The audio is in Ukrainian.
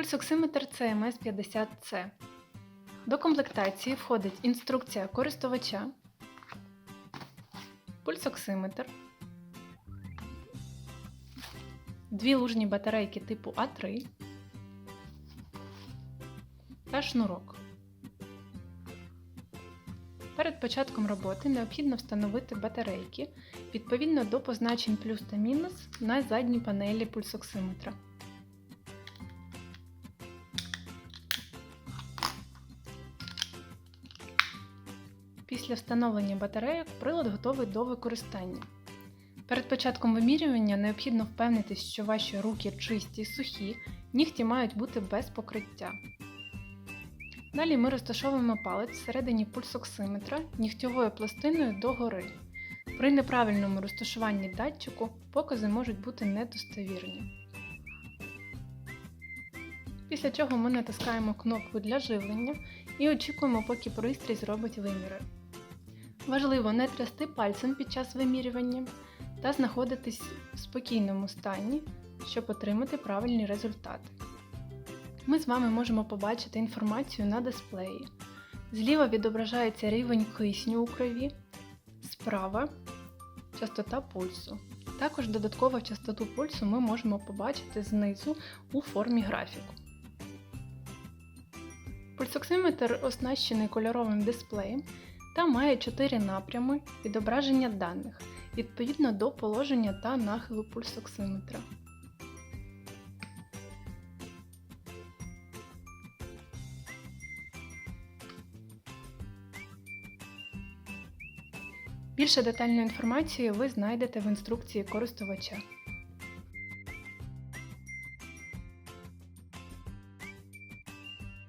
Пульсоксиметр CMS 50C. До комплектації входить інструкція користувача, пульсоксиметр, дві лужні батарейки типу А3 та шнурок. Перед початком роботи необхідно встановити батарейки відповідно до позначень плюс та мінус на задній панелі пульсоксиметра. Після встановлення батарейок прилад готовий до використання. Перед початком вимірювання необхідно впевнитись, що ваші руки чисті, сухі, нігті мають бути без покриття. Далі ми розташовуємо палець всередині пульсоксиметра нігтьовою пластиною догори. При неправильному розташуванні датчику покази можуть бути недостовірні. Після чого ми натискаємо кнопку для живлення і очікуємо, поки пристрій зробить виміри. Важливо не трясти пальцем під час вимірювання та знаходитись в спокійному стані, щоб отримати правильні результати. Ми з вами можемо побачити інформацію на дисплеї. Зліва відображається рівень кисню у крові, справа частота пульсу. Також додатково частоту пульсу ми можемо побачити знизу у формі графіку. Пульсоксиметр оснащений кольоровим дисплеєм та має 4 напрями відображення даних відповідно до положення та нахилу пульсоксиметра. Більше детальної інформації ви знайдете в інструкції користувача.